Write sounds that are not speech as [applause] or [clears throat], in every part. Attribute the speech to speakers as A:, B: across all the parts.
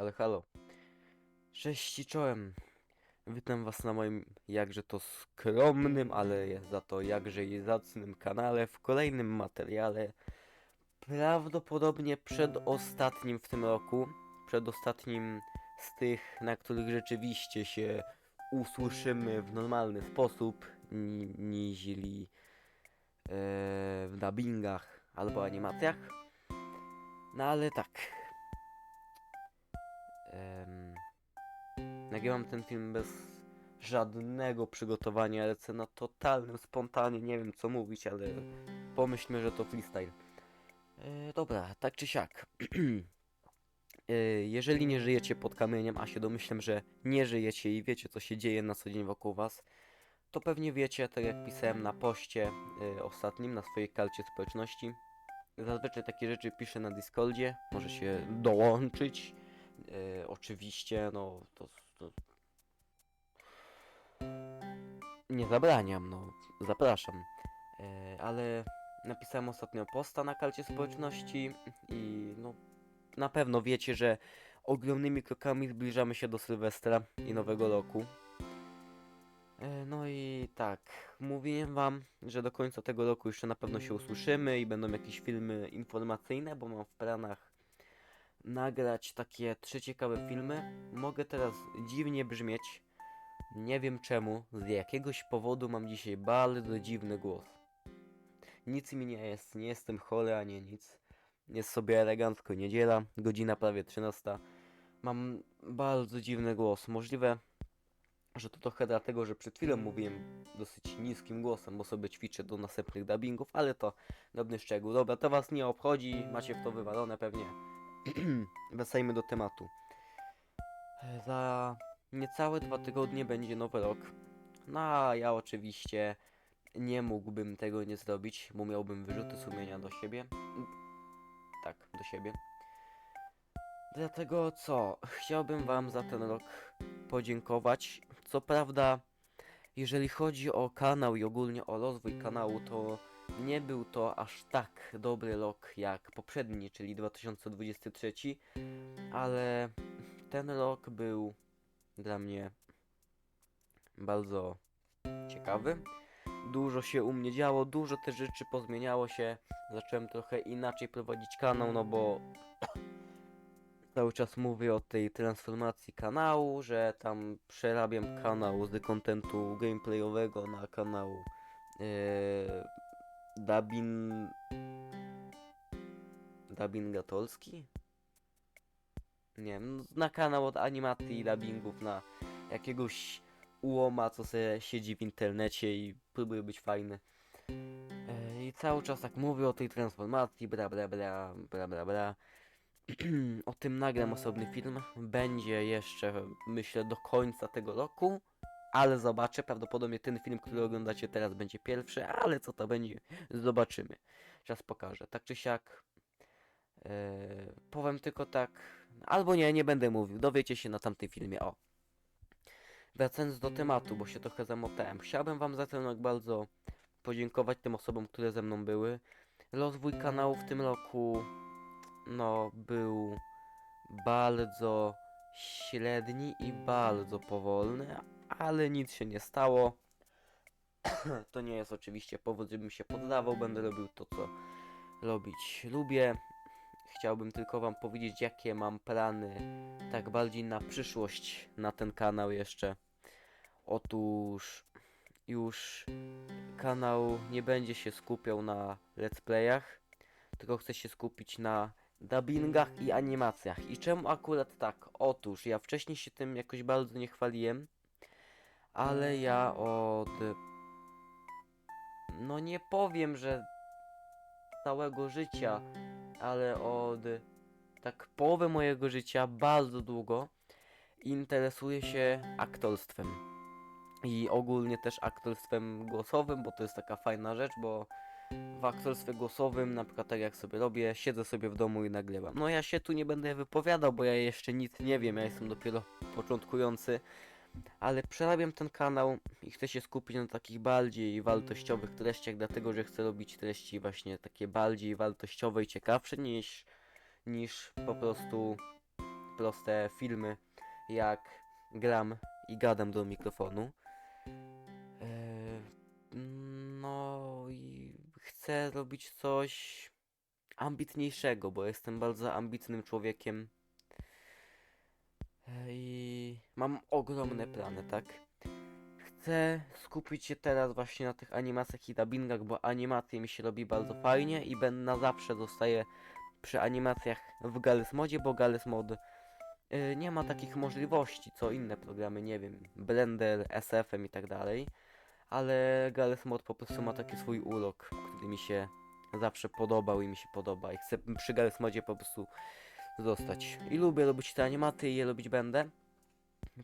A: Halo, halo. Cześć czołem. Witam was na moim jakże to skromnym, ale za to jakże i zacnym kanale w kolejnym materiale. Prawdopodobnie przedostatnim w tym roku. Przedostatnim z tych, na których rzeczywiście się usłyszymy w normalny sposób, ni niźli e, w dubbingach albo animacjach. No ale tak. Nagrywam ten film bez żadnego przygotowania, lecę na totalnym spontanie, nie wiem co mówić, ale pomyślmy, że to freestyle. E, dobra, tak czy siak. [clears throat] E, Jeżeli nie żyjecie pod kamieniem, a się domyślam, że nie żyjecie i wiecie, co się dzieje na co dzień wokół was, to pewnie wiecie, tak jak pisałem na poście e, ostatnim, na swojej karcie społeczności. Zazwyczaj takie rzeczy piszę na Discordzie, może się dołączyć. Oczywiście, no to, to... Nie zabraniam, no zapraszam. E, ale napisałem ostatnio posta na karcie społeczności i no na pewno wiecie, że ogromnymi krokami zbliżamy się do Sylwestra i Nowego Roku. E, No i tak, mówiłem wam, że do końca tego roku jeszcze na pewno się usłyszymy i będą jakieś filmy informacyjne, bo mam w planach nagrać takie trzy ciekawe filmy. Mogę teraz dziwnie brzmieć. Nie wiem czemu, z jakiegoś powodu mam dzisiaj bardzo dziwny głos. Nic mi nie jest, nie jestem chory ani nic. Jest sobie elegancko niedziela, godzina prawie 13. Mam bardzo dziwny głos. Możliwe, że to trochę dlatego, że przed chwilą mówiłem dosyć niskim głosem, bo sobie ćwiczę do następnych dubbingów, ale to drobny szczegół. Dobra, to was nie obchodzi, macie w to wywalone pewnie. [clears throat] Wracajmy do tematu. Za niecałe dwa tygodnie będzie nowy rok. No a ja oczywiście nie mógłbym tego nie zrobić, bo miałbym wyrzuty sumienia do siebie. Tak, do siebie. Dlatego co? Chciałbym wam za ten rok podziękować. Co prawda, jeżeli chodzi o kanał i ogólnie o rozwój kanału, to nie był to aż tak dobry rok jak poprzedni, czyli 2023, ale ten rok był dla mnie bardzo ciekawy. Dużo się u mnie działo, dużo też rzeczy pozmieniało się. Zacząłem trochę inaczej prowadzić kanał, no bo [coughs] cały czas mówię o tej transformacji kanału, że tam przerabiam kanał z contentu gameplayowego na kanał yy, dubbing dubbingatolski? Nie wiem, na kanał od animacji i dubbingów na jakiegoś ułoma, co sobie siedzi w internecie i próbuje być fajny. E, I cały czas tak mówię o tej transformacji, bla bla bla, bla bla bla. [clears throat] o tym nagram osobny film. Będzie jeszcze, myślę, do końca tego roku. Ale zobaczę, prawdopodobnie ten film, który oglądacie teraz będzie pierwszy, ale co to będzie, zobaczymy. Czas pokaże. Tak czy siak, e, powiem tylko tak, albo nie, nie będę mówił, dowiecie się na tamtym filmie, o. Wracając do tematu, bo się trochę zamotałem. Chciałbym wam za ten rok bardzo podziękować tym osobom, które ze mną były. Rozwój kanału w tym roku, no, był bardzo średni i bardzo powolny, ale nic się nie stało. [clears throat] to nie jest oczywiście powód, żebym się poddawał, będę robił to, co robić lubię. Chciałbym tylko wam powiedzieć, jakie mam plany, tak bardziej na przyszłość, na ten kanał jeszcze. Otóż już kanał nie będzie się skupiał na let's playach, tylko chce się skupić na dubbingach i animacjach. I czemu akurat tak? Otóż ja wcześniej się tym jakoś bardzo nie chwaliłem, ale ja od... No nie powiem, że całego życia, ale od tak połowy mojego życia bardzo długo interesuję się aktorstwem. I ogólnie też aktorstwem głosowym, bo to jest taka fajna rzecz, bo w aktorstwie głosowym, na przykład tak jak sobie robię, siedzę sobie w domu i nagrywam. No ja się tu nie będę wypowiadał, bo ja jeszcze nic nie wiem, ja jestem dopiero początkujący, ale przerabiam ten kanał i chcę się skupić na takich bardziej wartościowych treściach, dlatego że chcę robić treści właśnie takie bardziej wartościowe i ciekawsze niż, niż po prostu proste filmy, jak gram i gadam do mikrofonu. Eee, no i chcę robić coś ambitniejszego, bo jestem bardzo ambitnym człowiekiem. E, I mam ogromne plany, tak? Chcę skupić się teraz właśnie na tych animacjach i dubbingach, bo animacje mi się robi bardzo fajnie i będę na zawsze zostaję przy animacjach w Gales Modzie, bo Gales Mod y, nie ma takich możliwości co inne programy, nie wiem, Blender, SF-em i tak dalej, ale Gales Mod po prostu ma taki swój urok, który mi się zawsze podobał i mi się podoba i chcę przy Gales Modzie po prostu zostać. I lubię robić te animaty i je robić będę.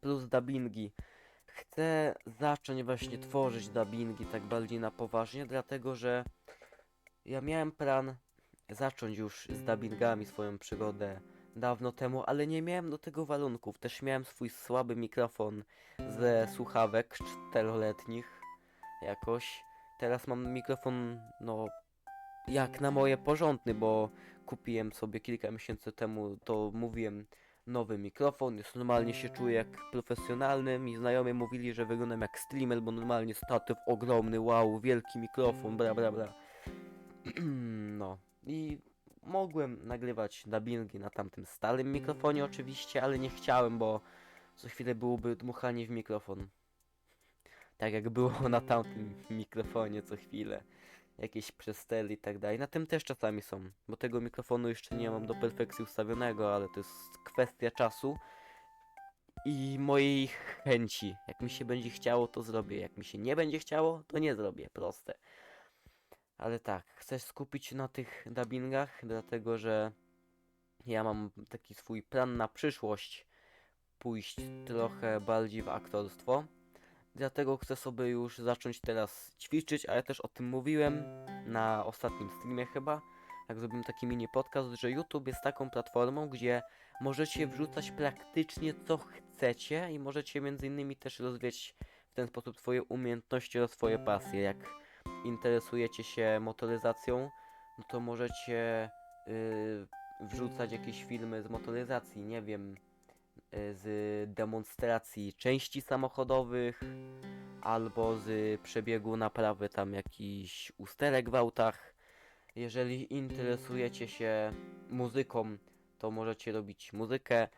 A: Plus dubbingi. Chcę zacząć właśnie tworzyć dubbingi tak bardziej na poważnie, dlatego że ja miałem plan zacząć już z dubbingami swoją przygodę dawno temu, ale nie miałem do tego warunków. Też miałem swój słaby mikrofon ze słuchawek czteroletnich jakoś. Teraz mam mikrofon, no, jak na moje porządny, bo kupiłem sobie kilka miesięcy temu, to mówiłem, nowy mikrofon, jest normalnie się czuję jak profesjonalny. Mi znajomi mówili, że wyglądam jak streamer, bo normalnie statyw ogromny, wow, wielki mikrofon, bla bla bla. [clears throat] no i mogłem nagrywać dubbingi na tamtym starym mikrofonie oczywiście, ale nie chciałem, bo co chwilę byłoby dmuchanie w mikrofon. Tak jak było na tamtym mikrofonie co chwilę. Jakieś przestery i tak dalej. Na tym też czasami są, bo tego mikrofonu jeszcze nie mam do perfekcji ustawionego, ale to jest kwestia czasu i mojej chęci. Jak mi się będzie chciało, to zrobię. Jak mi się nie będzie chciało, to nie zrobię. Proste. Ale tak, chcę skupić się na tych dubbingach, dlatego że ja mam taki swój plan na przyszłość. Pójść trochę bardziej w aktorstwo. Dlatego chcę sobie już zacząć teraz ćwiczyć, a ja też o tym mówiłem na ostatnim streamie chyba, jak zrobiłem taki mini podcast, że YouTube jest taką platformą, gdzie możecie wrzucać praktycznie co chcecie i możecie między innymi też rozwijać w ten sposób swoje umiejętności oraz swoje pasje. Jak interesujecie się motoryzacją, no to możecie y, wrzucać jakieś filmy z motoryzacji, nie wiem, z demonstracji części samochodowych, albo z przebiegu naprawy tam jakichś usterek w autach. Jeżeli interesujecie się muzyką, to możecie robić muzykę.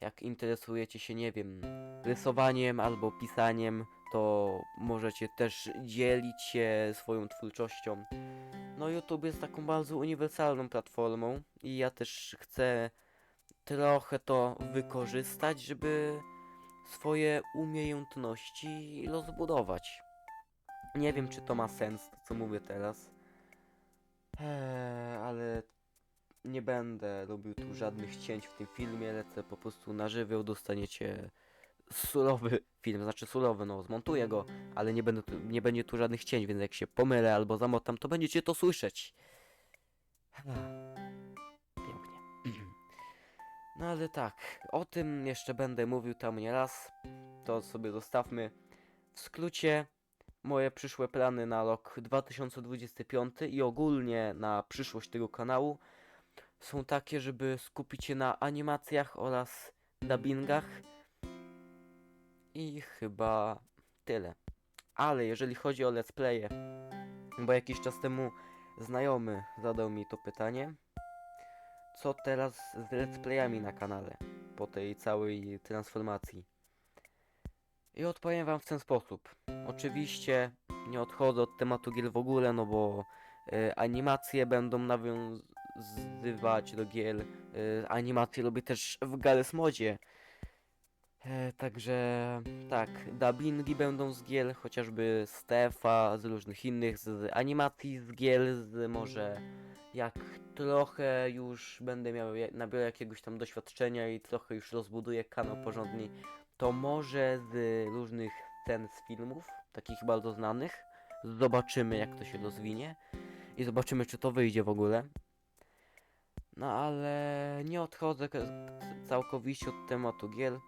A: Jak interesujecie się, nie wiem, rysowaniem albo pisaniem, to możecie też dzielić się swoją twórczością. No YouTube jest taką bardzo uniwersalną platformą i ja też chcę trochę to wykorzystać, żeby swoje umiejętności rozbudować. Nie wiem, czy to ma sens, to co mówię teraz. Eee, ale nie będę robił tu żadnych cięć w tym filmie, lecę po prostu na żywioł, dostaniecie surowy film, znaczy surowy, no zmontuję go, ale nie, będę tu, nie będzie tu żadnych cięć, więc jak się pomylę albo zamotam, to będziecie to słyszeć. No ale tak, o tym jeszcze będę mówił tam nie raz, to sobie zostawmy. W skrócie, moje przyszłe plany na rok 2025 i ogólnie na przyszłość tego kanału są takie, żeby skupić się na animacjach oraz dubbingach. I chyba tyle. Ale jeżeli chodzi o let's playe, bo jakiś czas temu znajomy zadał mi to pytanie, co teraz z let's playami na kanale po tej całej transformacji. I odpowiem wam w ten sposób. Oczywiście nie odchodzę od tematu gier w ogóle, no bo e, animacje będą nawiązywać do gier. E, animacje robię też w Gales Modzie. E, także tak, dubbingi będą z gier, chociażby z z różnych innych, z animacji z gier, z może jak trochę już będę miał, nabiorę jakiegoś tam doświadczenia i trochę już rozbuduję kanał porządnie, to może z różnych scen z filmów, takich bardzo znanych, zobaczymy jak to się rozwinie i zobaczymy czy to wyjdzie w ogóle. No ale nie odchodzę całkowicie od tematu gier.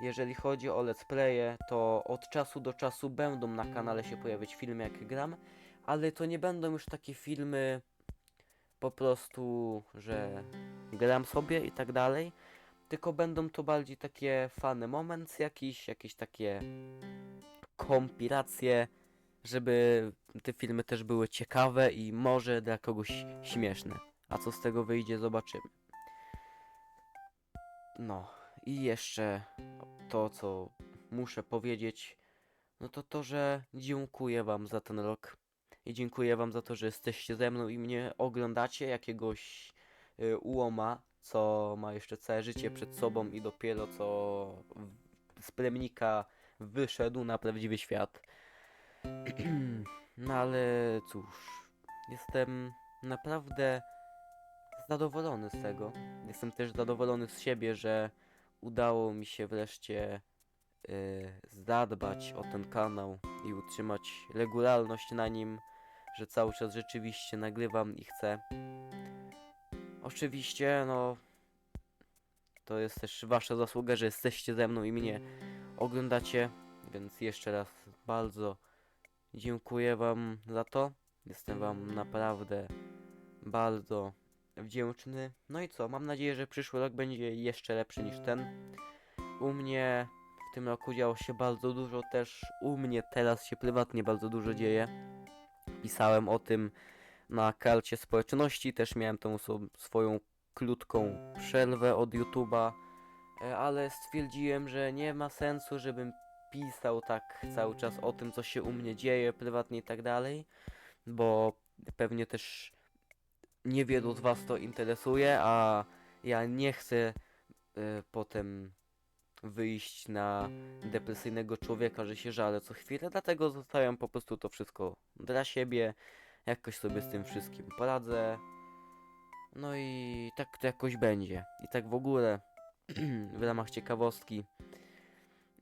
A: Jeżeli chodzi o let's playe, to od czasu do czasu będą na kanale się pojawiać filmy jak gram, ale to nie będą już takie filmy po prostu, że gram sobie i tak dalej, tylko będą to bardziej takie fany moments jakiś, jakieś takie kompilacje, żeby te filmy też były ciekawe i może dla kogoś śmieszne. A co z tego wyjdzie, zobaczymy. No i jeszcze to, co muszę powiedzieć, no to to, że dziękuję wam za ten rok. I dziękuję wam za to, że jesteście ze mną i mnie oglądacie jakiegoś y, ułoma, co ma jeszcze całe życie przed sobą i dopiero co w- z plemnika wyszedł na prawdziwy świat. [clears throat] no ale cóż, jestem naprawdę zadowolony z tego. Jestem też zadowolony z siebie, że udało mi się wreszcie y, zadbać o ten kanał i utrzymać regularność na nim, że cały czas rzeczywiście nagrywam i chcę. Oczywiście, no to jest też wasza zasługa, że jesteście ze mną i mnie oglądacie, więc jeszcze raz bardzo dziękuję wam za to. Jestem wam naprawdę bardzo wdzięczny. No i co, mam nadzieję, że przyszły rok będzie jeszcze lepszy niż ten. U mnie w tym roku działo się bardzo dużo też. U mnie teraz się prywatnie bardzo dużo dzieje. Pisałem o tym na karcie społeczności, też miałem tą swo- swoją krótką przerwę od YouTube'a, e, ale stwierdziłem, że nie ma sensu, żebym pisał tak cały czas o tym, co się u mnie dzieje prywatnie i tak dalej, bo pewnie też niewielu z Was to interesuje, a ja nie chcę e, potem wyjść na depresyjnego człowieka, że się żalę co chwilę, dlatego zostawiam po prostu to wszystko dla siebie, jakoś sobie z tym wszystkim poradzę. No i tak to jakoś będzie. I tak w ogóle, [clears throat] w ramach ciekawostki,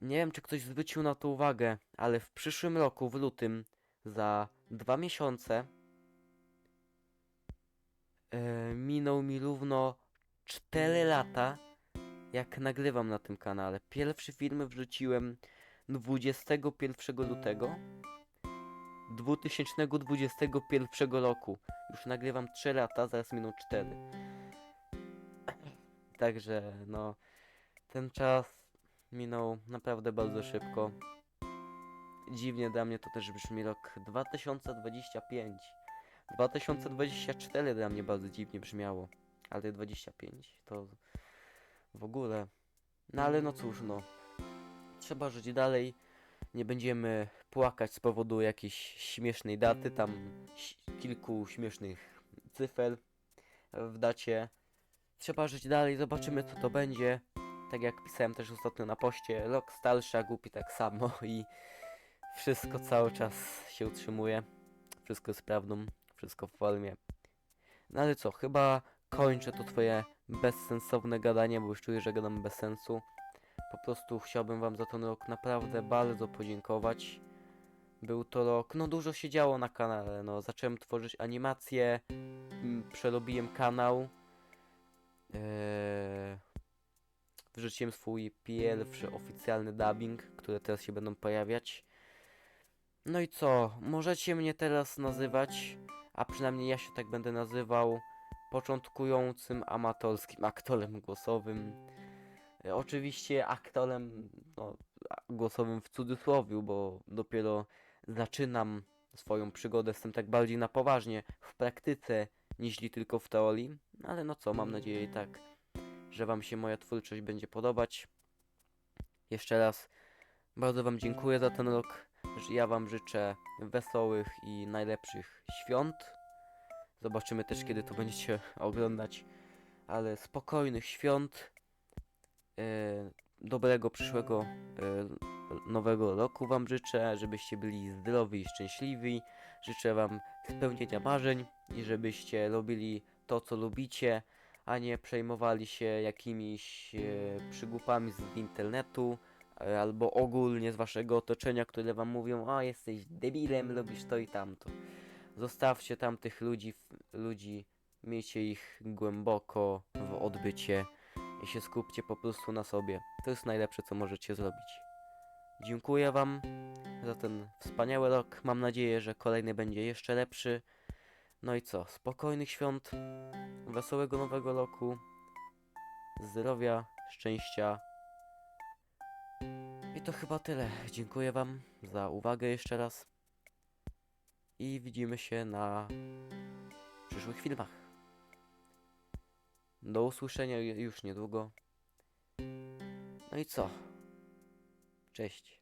A: nie wiem czy ktoś zwrócił na to uwagę, ale w przyszłym roku, w lutym, za dwa miesiące, e, minął mi równo 4 lata, jak nagrywam na tym kanale. Pierwszy film wrzuciłem 21 lutego 2021 roku. Już nagrywam 3 lata, zaraz miną 4. Także no, ten czas minął naprawdę bardzo szybko. Dziwnie dla mnie to też brzmi rok 2025. 2024 dla mnie bardzo dziwnie brzmiało, ale 25 to w ogóle. No ale no cóż, no. Trzeba żyć dalej. Nie będziemy płakać z powodu jakiejś śmiesznej daty, tam kilku śmiesznych cyfr w dacie. Trzeba żyć dalej, zobaczymy co to będzie. Tak jak pisałem też ostatnio na poście, rok starszy, a głupi tak samo i wszystko cały czas się utrzymuje. Wszystko jest prawdą, wszystko w formie. No ale co, chyba kończę to twoje bezsensowne gadanie, bo już czuję, że gadam bez sensu. Po prostu chciałbym wam za ten rok naprawdę bardzo podziękować. Był to rok, no dużo się działo na kanale, no zacząłem tworzyć animacje, mm, przerobiłem kanał. Eee, wrzuciłem swój pierwszy oficjalny dubbing, które teraz się będą pojawiać. No i co? Możecie mnie teraz nazywać, a przynajmniej ja się tak będę nazywał, początkującym amatorskim aktorem głosowym. E, Oczywiście aktorem no, głosowym w cudzysłowie, bo dopiero zaczynam swoją przygodę z tym tak bardziej na poważnie w praktyce, niż tylko w teorii. Ale no co, mam nadzieję tak, że Wam się moja twórczość będzie podobać. Jeszcze raz bardzo Wam dziękuję za ten rok. Ja Wam życzę wesołych i najlepszych świąt. Zobaczymy też, kiedy to będziecie oglądać, ale spokojnych świąt. E, dobrego przyszłego e, nowego roku Wam życzę, żebyście byli zdrowi i szczęśliwi. Życzę Wam spełnienia marzeń i żebyście robili to, co lubicie, a nie przejmowali się jakimiś e, przygłupami z internetu e, albo ogólnie z Waszego otoczenia, które Wam mówią, a jesteś debilem, robisz to i tamto. Zostawcie tamtych ludzi, w- ludzi, miejcie ich głęboko w odbycie i się skupcie po prostu na sobie. To jest najlepsze, co możecie zrobić. Dziękuję Wam za ten wspaniały rok. Mam nadzieję, że kolejny będzie jeszcze lepszy. No i co? Spokojnych świąt, wesołego nowego roku, zdrowia, szczęścia. I to chyba tyle. Dziękuję Wam za uwagę jeszcze raz. I widzimy się na przyszłych filmach. Do usłyszenia ju- już niedługo. No i co? Cześć.